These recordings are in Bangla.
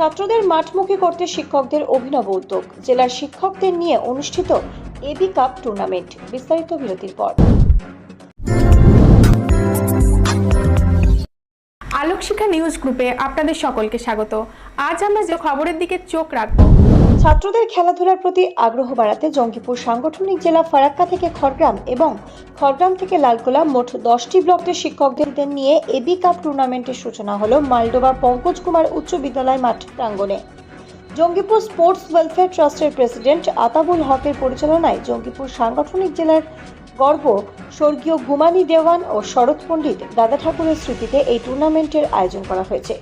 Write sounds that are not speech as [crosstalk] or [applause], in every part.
ছাত্রদের মাঠমুখী করতে শিক্ষকদের অভিনব উদ্যোগ। জেলার শিক্ষকদের নিয়ে অনুষ্ঠিত এবি কাপ টুর্নামেন্ট। বিস্তারিত বিরতির পর। আলোকশিখা নিউজ গ্রুপে আপনাদের সকলকে স্বাগত। আজ আমরা যে খবরের দিকে চোখ রাখব ছাত্রদের খেলাধুলার প্রতি আগ্রহ বাড়াতে জঙ্গিপুর সাংগঠনিক জেলা ফারাক্কা থেকে খড়গ্রাম এবং খড়গ্রাম থেকে লালকোলা মোট দশটি ব্লকের শিক্ষকদের নিয়ে এবি কাপ টুর্নামেন্টের সূচনা হলো মালডোবা পঙ্কজ কুমার উচ্চ বিদ্যালয় মাঠ প্রাঙ্গণে। জঙ্গিপুর স্পোর্টস ওয়েলফেয়ার ট্রাস্টের প্রেসিডেন্ট আতাবুল হকের পরিচালনায় জঙ্গিপুর সাংগঠনিক জেলার গর্ব, স্বর্গীয় গুমানি দেওয়ান ও শরৎ পণ্ডিত দাদা ঠাকুরের স্মৃতিতে এই টুর্নামেন্টের আয়োজন করা হয়েছে।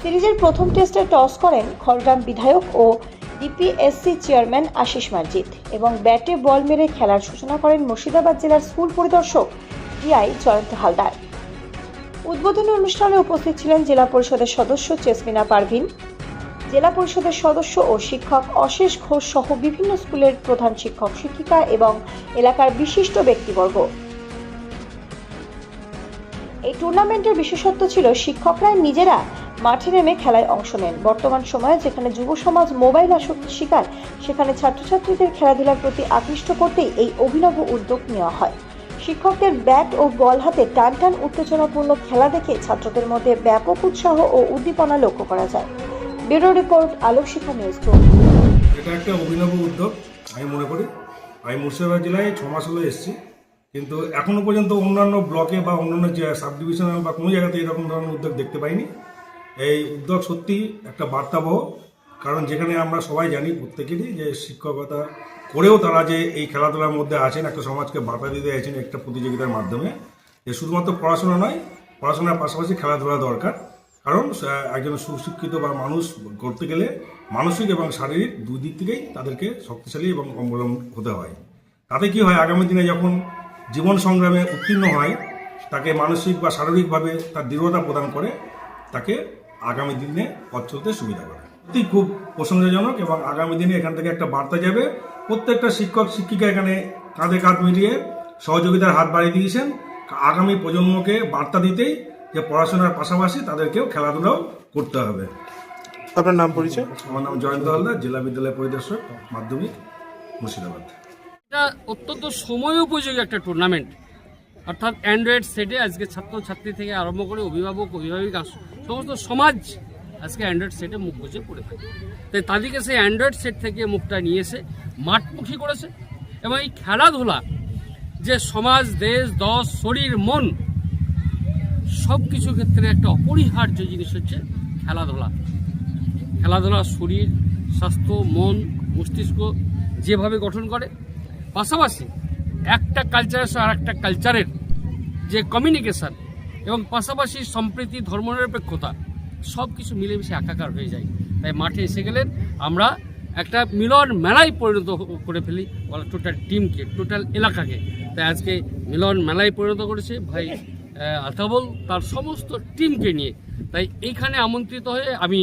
সিরিজের প্রথম টেস্টে টস করেন খড়গ্রাম বিধায়ক ও ডিপিএসসি চেয়ারম্যান আশিস মার্জিত এবং ব্যাটে বল মেরে খেলার সূচনা করেন মুর্শিদাবাদ জেলার স্কুল পরিদর্শক ডিআই জয়ন্ত হালদার। উদ্বোধনী অনুষ্ঠানে উপস্থিত ছিলেন জেলা পরিষদের সদস্য চেসমিনা পারভিন, জেলা পরিষদের সদস্য ও শিক্ষক অশেষ ঘোষ সহ বিভিন্ন স্কুলের প্রধান শিক্ষক শিক্ষিকা এবং এলাকার বিশিষ্ট ব্যক্তিবর্গ। এই টুর্নামেন্টের বিশেষত্ব ছিল শিক্ষকরা নিজেরা মাঠে নেমে খেলায় অংশ নেন। বর্তমান সময়ে যেখানে যুব সমাজ মোবাইল আসক্তির শিকার, সেখানে ছাত্রছাত্রীদের খেলাধুলার প্রতি আকৃষ্ট করতেই এই অভিনব উদ্যোগ নেওয়া হয়। শিক্ষকদের ব্যাট ও বল হাতে টান টান উত্তেজনাপূর্ণ খেলা দেখে ছাত্রদের মধ্যে ব্যাপক উৎসাহ ও উদ্দীপনা লক্ষ্য করা যায়। Bureau report Alok Shiksha news এটা একটা অভিনব উদ্যোগ, আমি মনে করি। আমি মুর্শিদাবাদ জেলায় ছ মাস হলো এসেছি। কিন্তু এখনও পর্যন্ত অন্যান্য ব্লকে বা অন্যান্য সাব ডিভিশনাল বা কোনো জায়গাতে এরকম ধরনের উদ্যোগ দেখতে পাইনি। এই উদ্যোগ সত্যি একটা বার্তাবহ, কারণ যেখানে আমরা সবাই জানি প্রত্যেকেরই যে শিক্ষকতা করেও তারা যে এই খেলাধুলার মধ্যে আছেন, একটা সমাজকে বার্তা দিতে চাইছেন একটা প্রতিযোগিতার মাধ্যমে। যে শুধুমাত্র পড়াশোনা নয়, পড়াশোনার পাশাপাশি খেলাধুলা দরকার। কারণ একজন সুশিক্ষিত বা মানুষ করতে গেলে মানসিক এবং শারীরিক দুই দিক থেকেই তাদেরকে শক্তিশালী এবং অবলম্বন হতে হয়। তাতে কি হয়, আগামী দিনে যখন জীবন সংগ্রামে উত্তীর্ণ হয়, তাকে মানসিক বা শারীরিকভাবে তার দৃঢ়তা প্রদান করে, তাকে আগামী দিনে পথ চলতে সুবিধা করে। সত্যি খুব প্রশংসাজনক এবং আগামী দিনে এখান থেকে একটা বার্তা যাবে। প্রত্যেকটা শিক্ষক শিক্ষিকা এখানে কাঁধে কাঁধ মিলিয়ে সহযোগিতার হাত বাড়িয়ে দিয়েছেন। আগামী প্রজন্মকে বার্তা দিতেই যে পড়াশোনার পাশাপাশি তাদেরকেও খেলাধুলাও করতে হবে। আপনার নাম পরিচয়? আমার নাম জয়ন্ত হালদার জেলা বিদ্যালয় পরিদর্শক মাধ্যমিক মুর্শিদাবাদ। এটা অত্যন্ত সময় উপযোগী একটা টুর্নামেন্ট অর্থাৎ অ্যান্ড্রয়েড সেটে আজকে ছাত্রছাত্রী থেকে আরম্ভ করে অভিভাবক অভিভাবক অভিভাবিকা সমস্ত সমাজ আজকে অ্যান্ড্রয়েড সেটে মুখ বুঝে পড়ে থাকে। তাই তাদেরকে সেই অ্যান্ড্রয়েড সেট থেকে মুখটা নিয়ে এসে মাঠমুখী করেছে এবং এই খেলাধুলা, যে সমাজ, দেশ, দশ, শরীর, মন সব কিছু ক্ষেত্রে একটা অপরিহার্য জিনিস হচ্ছে খেলাধুলা। খেলাধুলা শরীর, স্বাস্থ্য, মন, মস্তিষ্ক যেভাবে গঠন করে, পাশাপাশি একটা কালচারের সঙ্গে আর একটা কালচারের যে কমিউনিকেশন এবং পাশাপাশি সম্প্রীতি, ধর্মনিরপেক্ষতা সব কিছু মিলেমিশে একাকার হয়ে যায়। তাই মাঠে এসে গেলেন, আমরা একটা মিলন মেলায় পরিণত করে ফেলি, বলা টোটাল টিমকে টোটাল এলাকাকে। তাই আজকে মিলন মেলায় পরিণত করেছে ভাই আতাবল, তার সমস্ত টিমকে নিয়ে। তাই এইখানে আমন্ত্রিত হয়ে আমি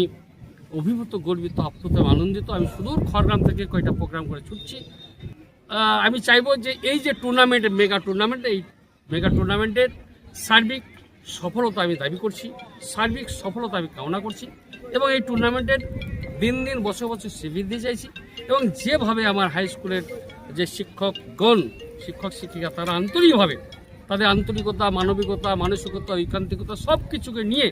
অভিভূত, গর্বিত, আপ্লুত, আনন্দিত, আমি সুদূর খড়গ্রাম থেকে কয়টা প্রোগ্রাম করে ছুটছি। আমি চাইব যে এই যে টুর্নামেন্ট মেগা টুর্নামেন্ট এই মেগা টুর্নামেন্টের সার্বিক সফলতা আমি দাবি করছি, সার্বিক সফলতা আমি কামনা করছি এবং এই টুর্নামেন্টের দিন দিন বছর বছর সে বৃদ্ধি চাইছি এবং যেভাবে আমার হাই স্কুলের যে শিক্ষকগণ, শিক্ষক শিক্ষিকা তারা আন্তরিকভাবে, তাদের আন্তরিকতা, মানবিকতা, মানসিকতা, ঐকান্তিকতা সব কিছুকে নিয়ে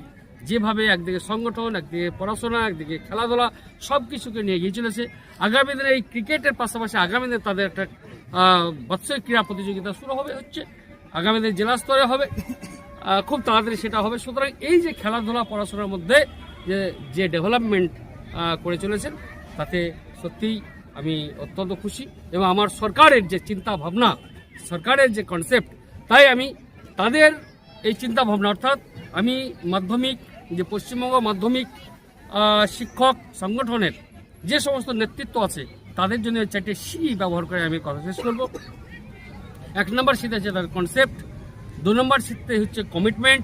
যেভাবে একদিকে সংগঠন, একদিকে পড়াশোনা, একদিকে খেলাধুলা সব কিছুকে নিয়ে এগিয়ে চলেছে। আগামী দিনে এই ক্রিকেটের পাশাপাশি আগামী দিনে তাদের একটা বাৎসরিক ক্রীড়া প্রতিযোগিতা শুরু হবে, হচ্ছে আগামী দিনে জেলা স্তরে হবে। খুব তাড়াতাড়ি সেটা হবে। সুতরাং এই যে খেলাধুলা পড়াশোনার মধ্যে যে যে ডেভেলপমেন্ট করে চলেছেন, তাতে সত্যিই আমি অত্যন্ত খুশি এবং আমার সরকারের যে চিন্তা ভাবনা সরকারের যে কনসেপ্ট তাই আমি তাদের এই চিন্তা ভাবনা অর্থাৎ আমি মাধ্যমিক, যে পশ্চিমবঙ্গ মাধ্যমিক শিক্ষক সংগঠনের যে সমস্ত নেতৃত্ব আছে, তাদের জন্য চারটে সি ব্যবহার করে আমি কথা শেষ করব। এক নম্বর শীতে হচ্ছে তার কনসেপ্ট দু নম্বর শীতে হচ্ছে কমিটমেন্ট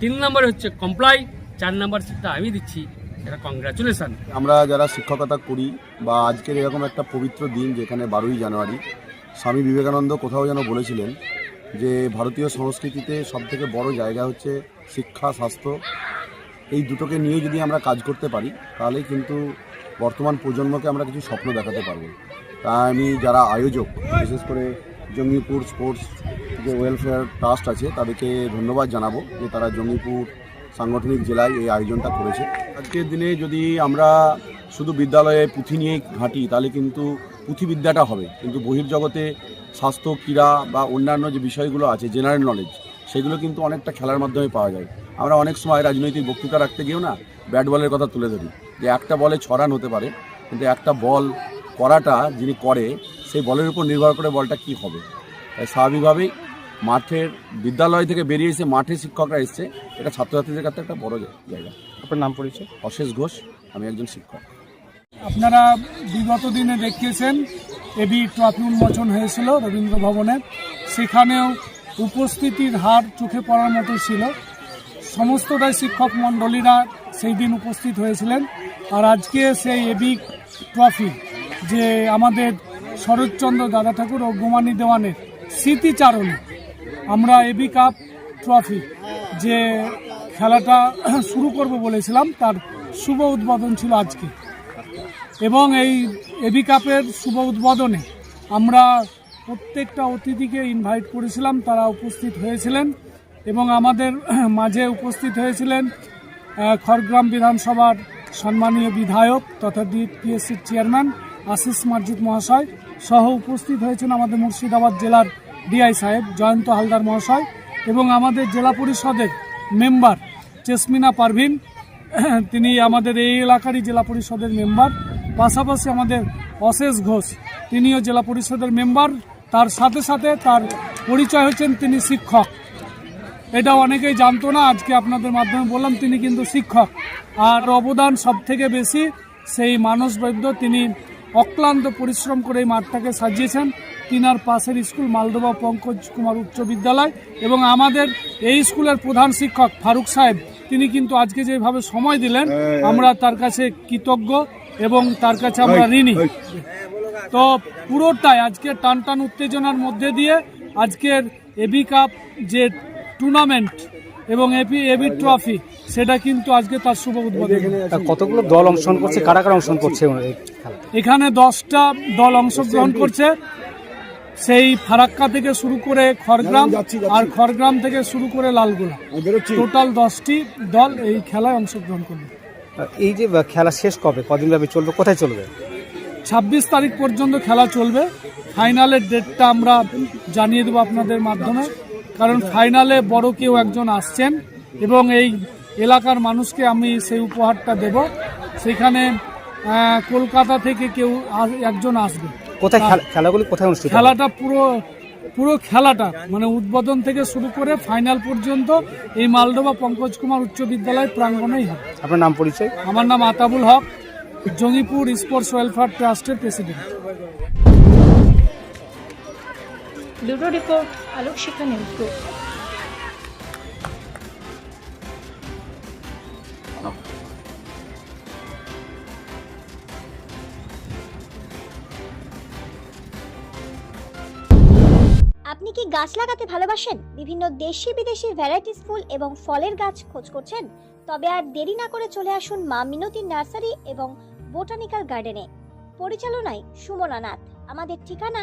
তিন নম্বরে হচ্ছে কমপ্লাই চার নম্বর শীতটা আমি দিচ্ছি এটা কংগ্রাচুলেশন আমরা যারা শিক্ষকতা করি বা আজকের এরকম একটা পবিত্র দিন যেখানে বারোই জানুয়ারি, স্বামী বিবেকানন্দ কোথাও যেন বলেছিলেন যে ভারতীয় সংস্কৃতিতে সবথেকে বড় জায়গা হচ্ছে শিক্ষা, স্বাস্থ্য। এই দুটোকে নিয়ে যদি আমরা কাজ করতে পারি, তাহলে কিন্তু বর্তমান প্রজন্মকে আমরা কিছু স্বপ্ন দেখাতে পারব। তাই আমি যারা আয়োজক, বিশেষ করে জঙ্গিপুর স্পোর্টস যে ওয়েলফেয়ার ট্রাস্ট আছে, তাদেরকে ধন্যবাদ জানাব যে তারা জঙ্গিপুর সাংগঠনিক জেলায় এই আয়োজনটা করেছে। আজকের দিনে যদি আমরা শুধু বিদ্যালয়ে পুঁথি নিয়ে ঘাঁটি, তাহলে কিন্তু পুঁথিবিদ্যাটা হবে। কিন্তু বহির্জগতে স্বাস্থ্য, ক্রীড়া বা অন্যান্য যে বিষয়গুলো আছে জেনারেল নলেজ সেগুলো কিন্তু অনেকটা খেলার মাধ্যমে পাওয়া যায়। আমরা অনেক সময় রাজনৈতিক বক্তৃতা রাখতে গিয়েও না ব্যাট বলের কথা তুলে ধরি। যে একটা বলে ছড়ান হতে পারে, কিন্তু একটা বল করাটা যিনি করে, সেই বলের উপর নির্ভর করে বলটা কি হবে। তাই স্বাভাবিকভাবেই মাঠের বিদ্যালয় থেকে বেরিয়ে এসে মাঠে শিক্ষকরা এসছে। এটা ছাত্রছাত্রীদের কাছে একটা বড় জায়গা। আপনার নাম পরিচয়? অশেষ ঘোষ আমি একজন শিক্ষক। আপনারা বিগত দিনে দেখিয়েছেন এবি ট্রফি উন্মোচন হয়েছিল রবীন্দ্র ভবনে। সেখানেও উপস্থিতির হার চোখে পড়ার মতো ছিল। সমস্তটাই শিক্ষক মণ্ডলীরা সেই দিন উপস্থিত হয়েছিলেন। আর আজকে সেই এবি ট্রফি যে আমাদের শরৎচন্দ্র দাদা ঠাকুর ও গোমানি দেওয়ানের স্মৃতিচারণে আমরা এবি কাপ ট্রফি, যে খেলাটা শুরু করব বলেছিলাম, তার শুভ উদ্বোধন ছিল আজকে। এবং এই এবি কাপের শুভ উদ্বোধনে আমরা প্রত্যেকটা অতিথিকে ইনভাইট করেছিলাম, তারা উপস্থিত হয়েছিলেন এবং আমাদের মাঝে উপস্থিত হয়েছিলেন খড়গ্রাম বিধানসভার সম্মানীয় বিধায়ক তথা ডিপিএসসির চেয়ারম্যান আশিস মার্জিত মহাশয় সহ উপস্থিত হয়েছেন আমাদের মুর্শিদাবাদ জেলার ডিআই সাহেব, জয়ন্ত হালদার মহাশয় এবং আমাদের জেলা পরিষদের মেম্বার চেসমিনা পারভিন, [clears throat] তিনি আমাদের এই এলাকারই জেলা পরিষদের মেম্বার, পাশাপাশি আমাদের অশেষ ঘোষ, তিনিও জেলা পরিষদের মেম্বার। তার সাথে সাথে তার পরিচয় হচ্ছেন তিনি শিক্ষক। এটা অনেকেই জানতো না, আজকে আপনাদের মাধ্যমে বললাম তিনি কিন্তু শিক্ষক। আর অবদান সবথেকে বেশি, সেই মানস বৈদ্য, তিনি অক্লান্ত পরিশ্রম করে এই মাঠটাকে সাজিয়েছেন। তিনার পাশের স্কুল মালদোবা পঙ্কজ কুমার উচ্চ বিদ্যালয় এবং আমাদের এই স্কুলের প্রধান শিক্ষক ফারুক সাহেব তিনি কিন্তু আজকে যেভাবে সময় দিলেন আমরা তার কাছে কৃতজ্ঞ এবং তার কাছে আমরা ঋণী। তো পুরোটাই আজকে টান টান উত্তেজনার মধ্যে দিয়ে আজকের এবি কাপ যে টুর্নামেন্ট এবং এবি এবি ট্রফি সেটা কিন্তু আজকে তার শুভ উদ্বোধন। তা কতগুলো দল অংশগ্রহণ করছে? কারা কারা অংশগ্রহণ করছে এখানে দশটা দল অংশগ্রহণ করছে। সেই ফারাক্কা থেকে শুরু করে খড়গ্রাম আর খড়গ্রাম থেকে শুরু করে লালগোলা। টোটাল দশটি দল এই খেলায় অংশগ্রহণ করবে। এই যে খেলা শেষ কবে? কদিন ভাবে চলবে? কোথায় চলবে? ছাব্বিশ তারিখ পর্যন্ত খেলা চলবে। ফাইনালের ডেটটা আমরা জানিয়ে দেবো আপনাদের মাধ্যমে। কারণ ফাইনালে বড় কেউ একজন আসছেন এবং এই এলাকার মানুষকে আমি সেই উপহারটা দেব। সেখানে কলকাতা থেকে কেউ একজন আসবে। কোথায় খেলাগুলি কোথায় অনুষ্ঠিত খেলাটা পুরো পুরো খেলাটা মানে উদ্বোধন থেকে শুরু করে ফাইনাল পর্যন্ত এই মালদোবা পঙ্কজ কুমার উচ্চ বিদ্যালয় প্রাঙ্গণেই হবে। আপনার নাম পরিচয়? আমার নাম আতাবুল হক জঙ্গিপুর স্পোর্টস ওয়েলফেয়ার ট্রাস্টের president. Bureau report Alok Shiksha news group আপনি কি গাছ লাগাতে ভালোবাসেন? বিভিন্ন দেশি বিদেশি ভ্যারাইটিস ফুল এবং ফলের গাছ খোঁজ করছেন? তবে আর দেরি না করে চলে আসুন মা মিনতি নার্সারি এবং বোটানিক্যাল গার্ডেনে। পরিচালনায় সুমনা নাথ। আমাদের ঠিকানা